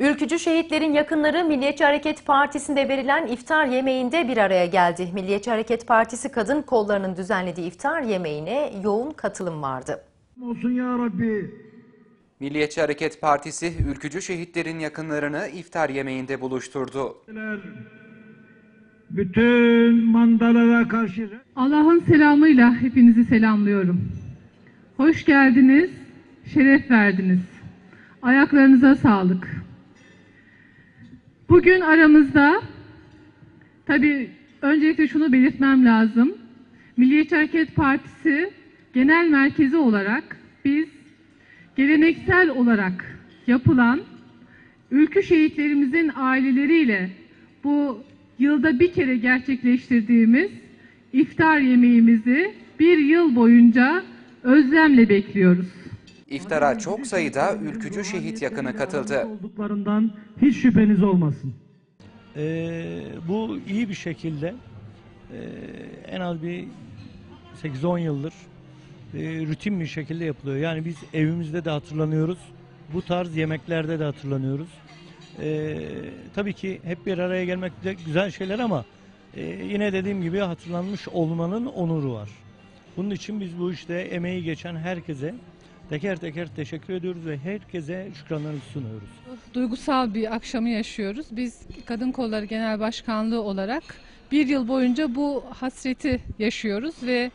Ülkücü şehitlerin yakınları Milliyetçi Hareket Partisi'nde verilen iftar yemeğinde bir araya geldi. Milliyetçi Hareket Partisi kadın kollarının düzenlediği iftar yemeğine yoğun katılım vardı. olsun ya Rabbi. Milliyetçi Hareket Partisi ülkücü şehitlerin yakınlarını iftar yemeğinde buluşturdu. Bütün mandalara karşı Allah'ın selamıyla hepinizi selamlıyorum. Hoş geldiniz, şeref verdiniz. Ayaklarınıza sağlık. Bugün aramızda, tabii öncelikle şunu belirtmem lazım. Milliyetçi Hareket Partisi Genel Merkezi olarak biz geleneksel olarak yapılan ülkü şehitlerimizin aileleriyle bu yılda bir kere gerçekleştirdiğimiz iftar yemeğimizi bir yıl boyunca özlemle bekliyoruz. İftara çok sayıda ülkücü şehit yakını katıldı. olduklarından hiç şüpheniz olmasın. Ee, bu iyi bir şekilde e, en az bir 8-10 yıldır e, rutin bir şekilde yapılıyor. Yani biz evimizde de hatırlanıyoruz. Bu tarz yemeklerde de hatırlanıyoruz. Ee, tabii ki hep bir araya gelmek de güzel şeyler ama e, yine dediğim gibi hatırlanmış olmanın onuru var. Bunun için biz bu işte emeği geçen herkese teker teker teşekkür ediyoruz ve herkese şükranlarımızı sunuyoruz. duygusal bir akşamı yaşıyoruz. Biz Kadın Kolları Genel Başkanlığı olarak bir yıl boyunca bu hasreti yaşıyoruz ve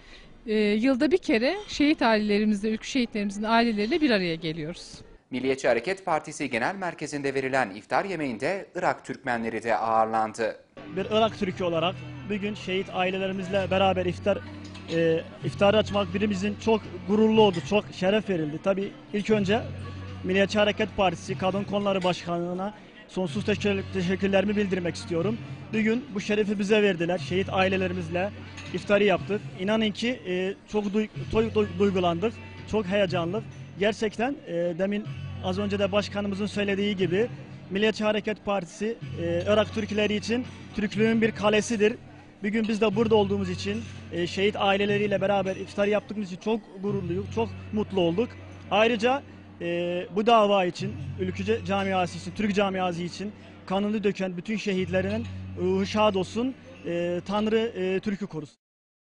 e, yılda bir kere şehit ailelerimizle, ülkü şehitlerimizin aileleriyle bir araya geliyoruz. Milliyetçi Hareket Partisi Genel Merkezi'nde verilen iftar yemeğinde Irak Türkmenleri de ağırlandı. bir Irak Türk'ü olarak bugün şehit ailelerimizle beraber iftar e, iftarı açmak birimizin çok gururlu oldu, çok şeref verildi. Tabii ilk önce Milliyetçi Hareket Partisi Kadın Konuları Başkanlığı'na sonsuz teşekkür, teşekkürlerimi bildirmek istiyorum. Bugün bu şerefi bize verdiler. Şehit ailelerimizle iftarı yaptık. İnanın ki e, çok duy- toy- duy- duygulandık, çok heyecanlı. Gerçekten e, demin az önce de başkanımızın söylediği gibi Milliyetçi Hareket Partisi e, Irak Türkleri için Türklüğün bir kalesidir. Bugün biz de burada olduğumuz için e, şehit aileleriyle beraber iftar yaptığımız için çok gururluyuz, çok mutlu olduk. Ayrıca e, bu dava için, ülküce camiası için, Türk camiası için kanını döken bütün şehitlerinin ruhu şad olsun. E, Tanrı e, Türk'ü korusun.